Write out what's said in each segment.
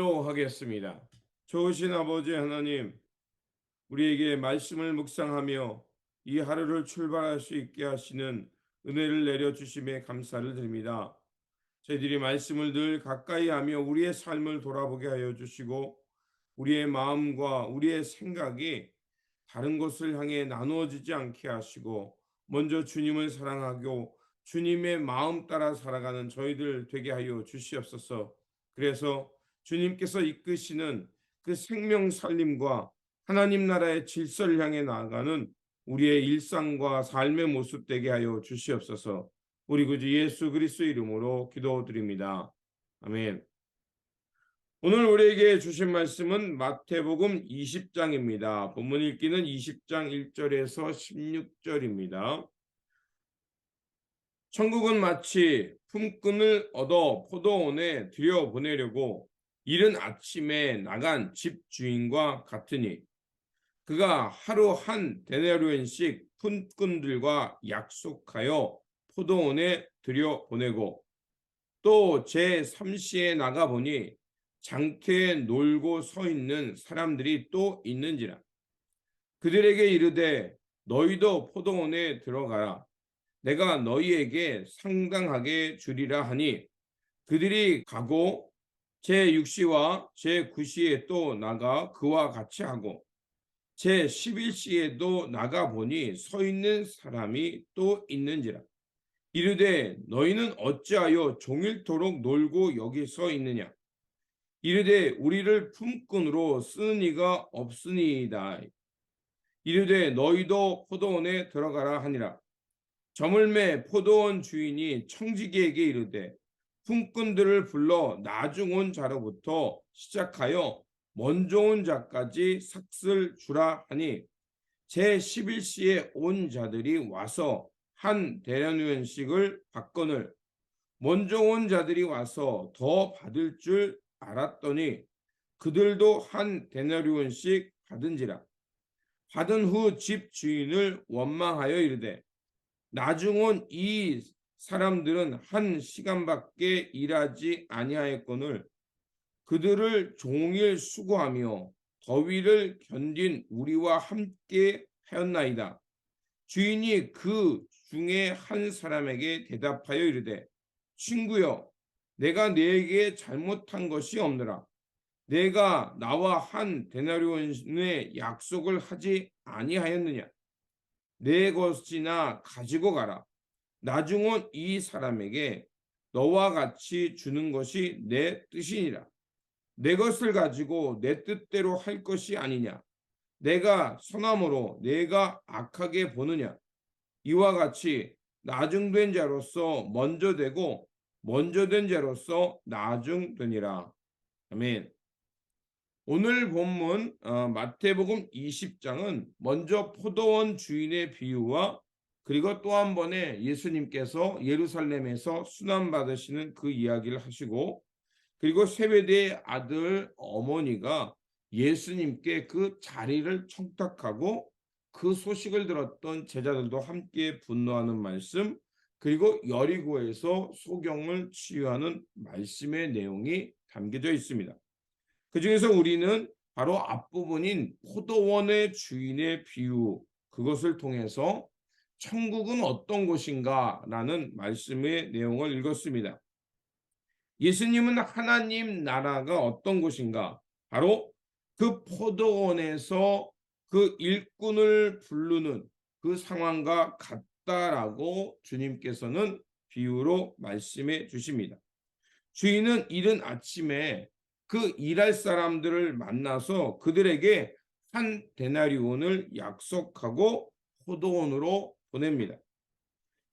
기도하겠습니다. 좋으신 아버지 하나님, 우리에게 말씀을 묵상하며 이 하루를 출발할 수 있게 하시는 은혜를 내려 주심에 감사를 드립니다. 저희들이 말씀을 늘 가까이 하며 우리의 삶을 돌아보게 하여 주시고 우리의 마음과 우리의 생각이 다른 것을 향해 나누어지지 않게 하시고 먼저 주님을 사랑하고 주님의 마음 따라 살아가는 저희들 되게 하여 주시옵소서. 그래서 주님께서 이끄시는 그 생명 살림과 하나님 나라의 질서를 향해 나아가는 우리의 일상과 삶의 모습 되게 하여 주시옵소서. 우리 구주 예수 그리스도 이름으로 기도드립니다. 아멘. 오늘 우리에게 주신 말씀은 마태복음 20장입니다. 본문 읽기는 20장 1절에서 16절입니다. 천국은 마치 품꾼을 얻어 포도원에 들여보내려고 이른 아침에 나간 집 주인과 같으니 그가 하루 한 데나리온씩 품꾼들과 약속하여 포도원에 들여보내고 또 제 3시에 나가보니 장터에 놀고 서 있는 사람들이 또 있는지라. 그들에게 이르되 너희도 포도원에 들어가라. 내가 너희에게 상당하게 주리라 하니 그들이 가고 제6시와 제9시에 또 나가 그와 같이 하고 제11시에도 나가 보니 서 있는 사람이 또 있는지라. 이르되 너희는 어찌하여 종일토록 놀고 여기 서 있느냐? 이르되 우리를 품꾼으로 쓰는 이가 없으니이다 이르되 너희도 포도원에 들어가라 하니라. 저물매 포도원 주인이 청지기에게 이르되 품꾼들을 불러 나중 온 자로부터 시작하여 먼저 온 자까지 삭슬 주라 하니 제 11시에 온 자들이 와서 한 대련원씩을 받거늘 먼저 온 자들이 와서 더 받을 줄 알았더니 그들도 한 데나리온씩 받은지라. 받은 후 집 주인을 원망하여 이르되 나중 온 이 사람들은 한 시간밖에 일하지 아니하였거늘 그들을 종일 수고하며 더위를 견딘 우리와 함께 하였나이다. 주인이 그 중에 한 사람에게 대답하여 이르되 친구여 내가 네게 잘못한 것이 없느라. 내가 나와 한 데나리온의 약속을 하지 아니하였느냐. 내 것이나 가지고 가라 나중 온이 사람에게 너와 같이 주는 것이 내 뜻이니라. 내 것을 가지고 내 뜻대로 할 것이 아니냐. 내가 선함으로 내가 악하게 보느냐. 이와 같이 나중된 자로서 먼저 되고 먼저 된 자로서 나중되니라. 아멘. 오늘 본문 어, 마태복음 20장은 먼저 포도원 주인의 비유와 그리고 또 한 번에 예수님께서 예루살렘에서 순환 받으시는 그 이야기를 하시고 그리고 세베대의 아들 어머니가 예수님께 그 자리를 청탁하고 그 소식을 들었던 제자들도 함께 분노하는 말씀 그리고 여리고에서 소경을 치유하는 말씀의 내용이 담겨져 있습니다. 그 중에서 우리는 바로 앞부분인 포도원의 주인의 비유 그것을 통해서 천국은 어떤 곳인가 라는 말씀의 내용을 읽었습니다. 예수님은 하나님 나라가 어떤 곳인가? 바로 그 포도원에서 그 일꾼을 부르는 그 상황과 같다라고 주님께서는 비유로 말씀해 주십니다. 주인은 이른 아침에 그 일할 사람들을 만나서 그들에게 한 데나리온을 약속하고 포도원으로 보냅니다.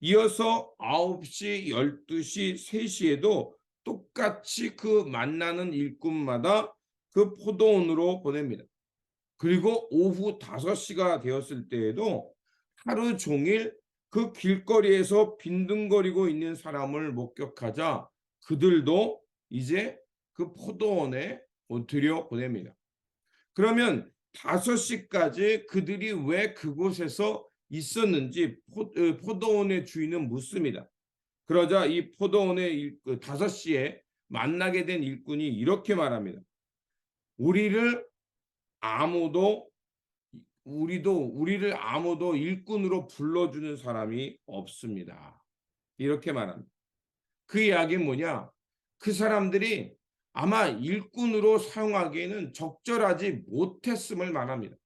이어서 9시, 12시, 3시에도 똑같이 그 만나는 일꾼마다 그 포도원으로 보냅니다. 그리고 오후 5시가 되었을 때에도 하루 종일 그 길거리에서 빈둥거리고 있는 사람을 목격하자 그들도 이제 그 포도원에 들여 보냅니다. 그러면 5시까지 그들이 왜 그곳에서 있었는지 포, 도원의 주인은 묻습니다. 그러자 이 포도원의 일, 그 5시에 만나게 된 일꾼이 이렇게 말합니다. 우리를 아무도 우리도 우리를 아무도 일꾼으로 불러주는 사람이 없습니다. 이렇게 말합니다. 그 이야기는 뭐냐? 그 사람들이 아마 일꾼으로 사용하기에는 적절하지 못했음을 말합니다.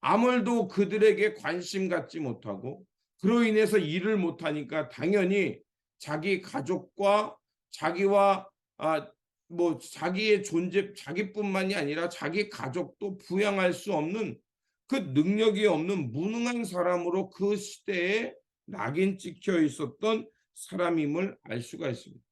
아무도 그들에게 관심 갖지 못하고 그로 인해서 일을 못하니까 당연히 자기 가족과 자기와 아, 뭐 자기의 존재 자기뿐만이 아니라 자기 가족도 부양할 수 없는 그 능력이 없는 무능한 사람으로 그 시대에 낙인 찍혀 있었던 사람임을 알 수가 있습니다.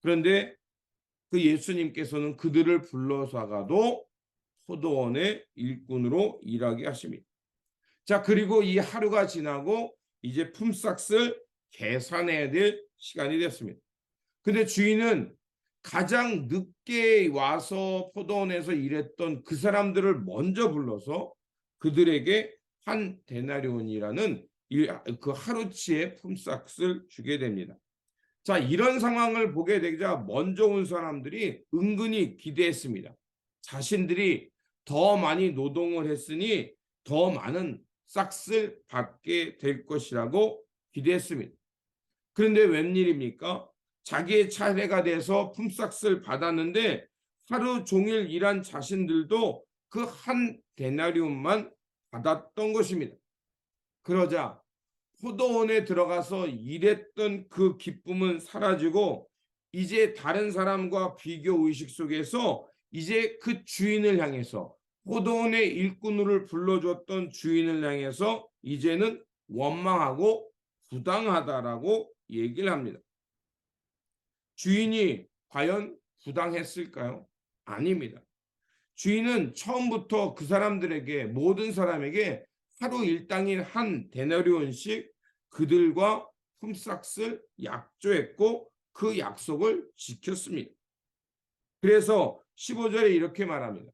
그런데 그 예수님께서는 그들을 불러서가도 포도원의 일꾼으로 일하게 하십니다. 자, 그리고 이 하루가 지나고 이제 품삯을 계산해야 될 시간이 됐습니다. 근데 주인은 가장 늦게 와서 포도원에서 일했던 그 사람들을 먼저 불러서 그들에게 한 데나리온이라는 그 하루치의 품삯을 주게 됩니다. 자, 이런 상황을 보게 되자 먼저 온 사람들이 은근히 기대했습니다. 자신들이 더 많이 노동을 했으니 더 많은 싹을 받게 될 것이라고 기대했습니다. 그런데 웬일입니까? 자기의 차례가 돼서 품삯을 받았는데 하루 종일 일한 자신들도 그 한 데나리움만 받았던 것입니다. 그러자 포도원에 들어가서 일했던 그 기쁨은 사라지고 이제 다른 사람과 비교 의식 속에서 이제 그 주인을 향해서 포도원의 일꾼을 불러줬던 주인을 향해서 이제는 원망하고 부당하다라고 얘기를 합니다. 주인이 과연 부당했을까요? 아닙니다. 주인은 처음부터 그 사람들에게 모든 사람에게 하루 일당인 한 데나리온씩 그들과 품삯을 약조했고 그 약속을 지켰습니다. 그래서 15절에 이렇게 말합니다.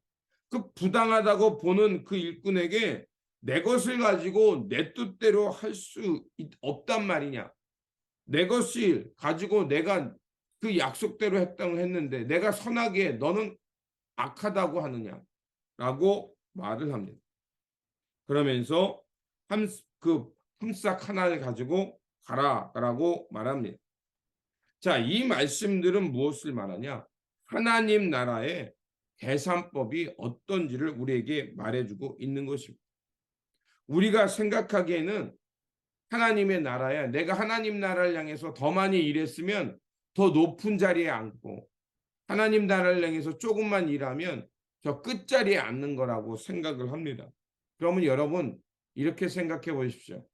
그 부당하다고 보는 그 일꾼에게 내 것을 가지고 내 뜻대로 할 수 없단 말이냐. 내 것을 가지고 내가 그 약속대로 했다고 했는데 내가 선하게 너는 악하다고 하느냐 라고 말을 합니다. 그러면서 그 품삯 하나를 가지고 가라라고 말합니다. 자, 이 말씀들은 무엇을 말하냐? 하나님 나라의 계산법이 어떤지를 우리에게 말해주고 있는 것입니다. 우리가 생각하기에는 하나님의 나라야 내가 하나님 나라를 향해서 더 많이 일했으면 더 높은 자리에 앉고 하나님 나라를 향해서 조금만 일하면 저 끝자리에 앉는 거라고 생각을 합니다. 그러면 여러분 이렇게 생각해 보십시오.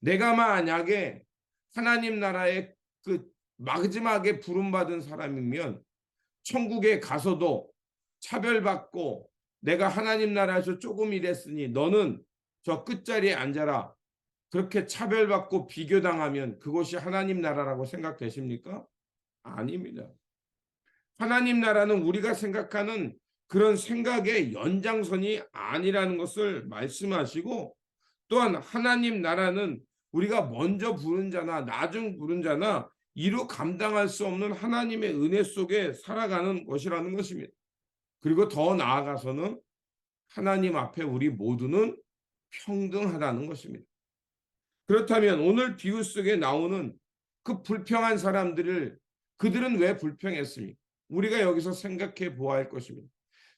내가 만약에 하나님 나라의 그 마지막에 부름받은 사람이면 천국에 가서도 차별받고 내가 하나님 나라에서 조금 일했으니 너는 저 끝자리에 앉아라. 그렇게 차별받고 비교당하면 그것이 하나님 나라라고 생각되십니까? 아닙니다. 하나님 나라는 우리가 생각하는 그런 생각의 연장선이 아니라는 것을 말씀하시고 또한 하나님 나라는 우리가 먼저 부른 자나 나중 부른 자나 이루 감당할 수 없는 하나님의 은혜 속에 살아가는 것이라는 것입니다. 그리고 더 나아가서는 하나님 앞에 우리 모두는 평등하다는 것입니다. 그렇다면 오늘 비유 속에 나오는 그 불평한 사람들을 그들은 왜 불평했습니까? 우리가 여기서 생각해 보아야 할 것입니다.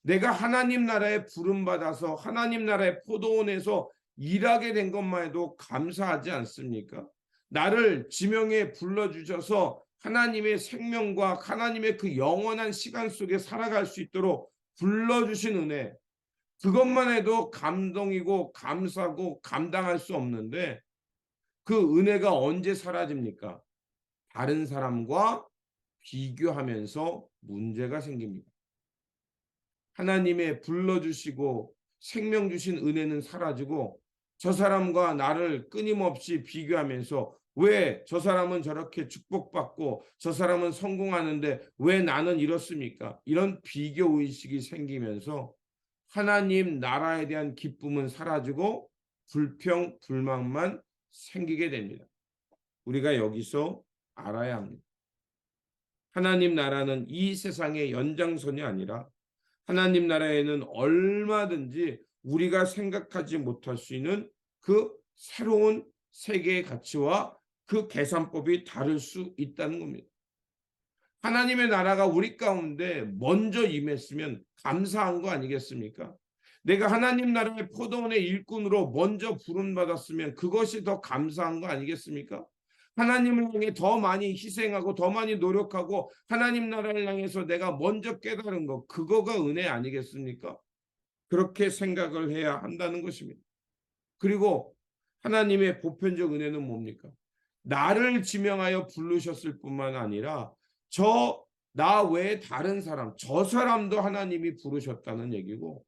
내가 하나님 나라에 부름받아서 하나님 나라의 포도원에서 일하게 된 것만 해도 감사하지 않습니까? 나를 지명에 불러주셔서 하나님의 생명과 하나님의 그 영원한 시간 속에 살아갈 수 있도록 불러주신 은혜, 그것만 해도 감동이고 감사고 감당할 수 없는데 그 은혜가 언제 사라집니까? 다른 사람과 비교하면서 문제가 생깁니다. 하나님의 불러주시고 생명 주신 은혜는 사라지고 저 사람과 나를 끊임없이 비교하면서 왜 저 사람은 저렇게 축복받고 저 사람은 성공하는데 왜 나는 이렇습니까? 이런 비교 의식이 생기면서 하나님 나라에 대한 기쁨은 사라지고 불평, 불만만 생기게 됩니다. 우리가 여기서 알아야 합니다. 하나님 나라는 이 세상의 연장선이 아니라 하나님 나라에는 얼마든지 우리가 생각하지 못할 수 있는 그 새로운 세계의 가치와 그 계산법이 다를 수 있다는 겁니다. 하나님의 나라가 우리 가운데 먼저 임했으면 감사한 거 아니겠습니까? 내가 하나님 나라의 포도원의 일꾼으로 먼저 부름받았으면 그것이 더 감사한 거 아니겠습니까? 하나님을 향해 더 많이 희생하고 더 많이 노력하고 하나님 나라를 향해서 내가 먼저 깨달은 것 그거가 은혜 아니겠습니까? 그렇게 생각을 해야 한다는 것입니다. 그리고 하나님의 보편적 은혜는 뭡니까? 나를 지명하여 부르셨을 뿐만 아니라 저 나 외에 다른 사람, 저 사람도 하나님이 부르셨다는 얘기고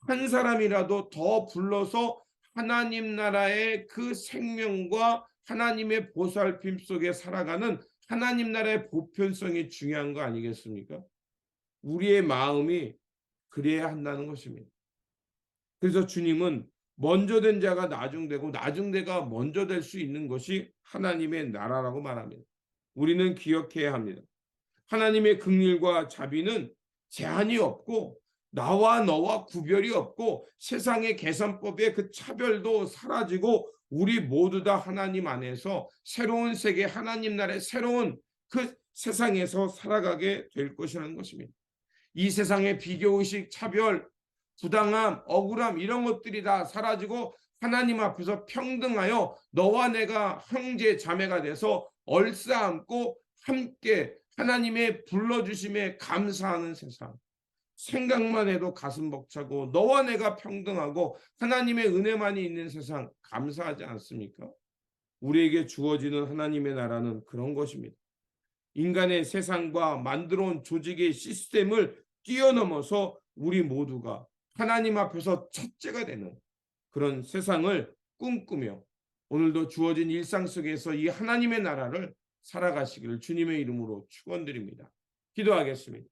한 사람이라도 더 불러서 하나님 나라의 그 생명과 하나님의 보살핌 속에 살아가는 하나님 나라의 보편성이 중요한 거 아니겠습니까? 우리의 마음이 그래야 한다는 것입니다. 그래서 주님은 먼저 된 자가 나중되고 나중대가 먼저 될 수 있는 것이 하나님의 나라라고 말합니다. 우리는 기억해야 합니다. 하나님의 긍휼과 자비는 제한이 없고 나와 너와 구별이 없고 세상의 계산법의 그 차별도 사라지고 우리 모두 다 하나님 안에서 새로운 세계 하나님 나라의 새로운 그 세상에서 살아가게 될 것이라는 것입니다. 이 세상의 비교의식, 차별, 부당함, 억울함 이런 것들이 다 사라지고 하나님 앞에서 평등하여 너와 내가 형제 자매가 돼서 얼싸안고 함께 하나님의 불러주심에 감사하는 세상. 생각만 해도 가슴 벅차고 너와 내가 평등하고 하나님의 은혜만이 있는 세상 감사하지 않습니까? 우리에게 주어지는 하나님의 나라는 그런 것입니다. 인간의 세상과 만들어 온 조직의 시스템을 뛰어넘어서 우리 모두가 하나님 앞에서 첫째가 되는 그런 세상을 꿈꾸며 오늘도 주어진 일상 속에서 이 하나님의 나라를 살아가시기를 주님의 이름으로 축원드립니다. 기도하겠습니다.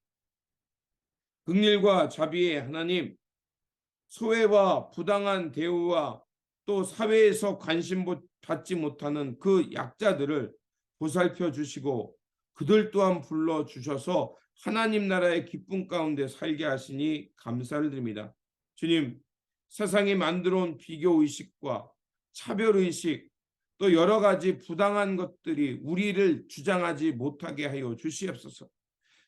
극일과 자비의 하나님, 소외와 부당한 대우와 또 사회에서 관심 받지 못하는 그 약자들을 보살펴 주시고 그들 또한 불러 주셔서 하나님 나라의 기쁨 가운데 살게 하시니 감사를 드립니다. 주님, 세상이 만들어 온 비교 의식과 차별 의식 또 여러 가지 부당한 것들이 우리를 주장하지 못하게 하여 주시옵소서.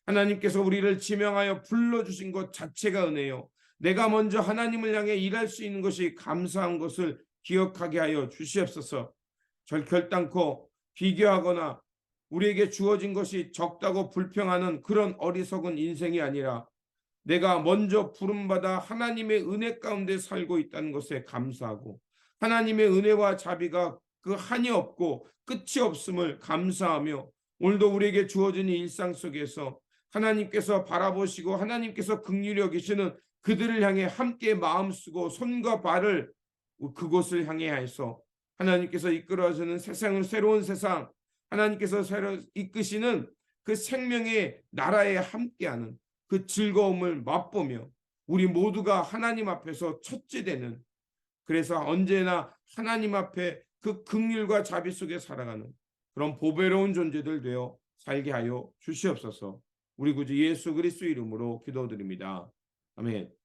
하나님께서 우리를 지명하여 불러주신 것 자체가 은혜요. 내가 먼저 하나님을 향해 일할 수 있는 것이 감사한 것을 기억하게 하여 주시옵소서. 절 결단코 비교하거나 우리에게 주어진 것이 적다고 불평하는 그런 어리석은 인생이 아니라 내가 먼저 부름받아 하나님의 은혜 가운데 살고 있다는 것에 감사하고 하나님의 은혜와 자비가 그 한이 없고 끝이 없음을 감사하며 오늘도 우리에게 주어진 일상 속에서 하나님께서 바라보시고 하나님께서 극률히 여기시는 그들을 향해 함께 마음 쓰고 손과 발을 그곳을 향해 해서 하나님께서 이끌어주는 세상은 새로운 세상 하나님께서 새로 이끄시는 그 생명의 나라에 함께하는 그 즐거움을 맛보며 우리 모두가 하나님 앞에서 첫째 되는 그래서 언제나 하나님 앞에 그 극률과 자비 속에 살아가는 그런 보배로운 존재들 되어 살게 하여 주시옵소서. 우리 구주 예수 그리스도 이름으로 기도드립니다. 아멘.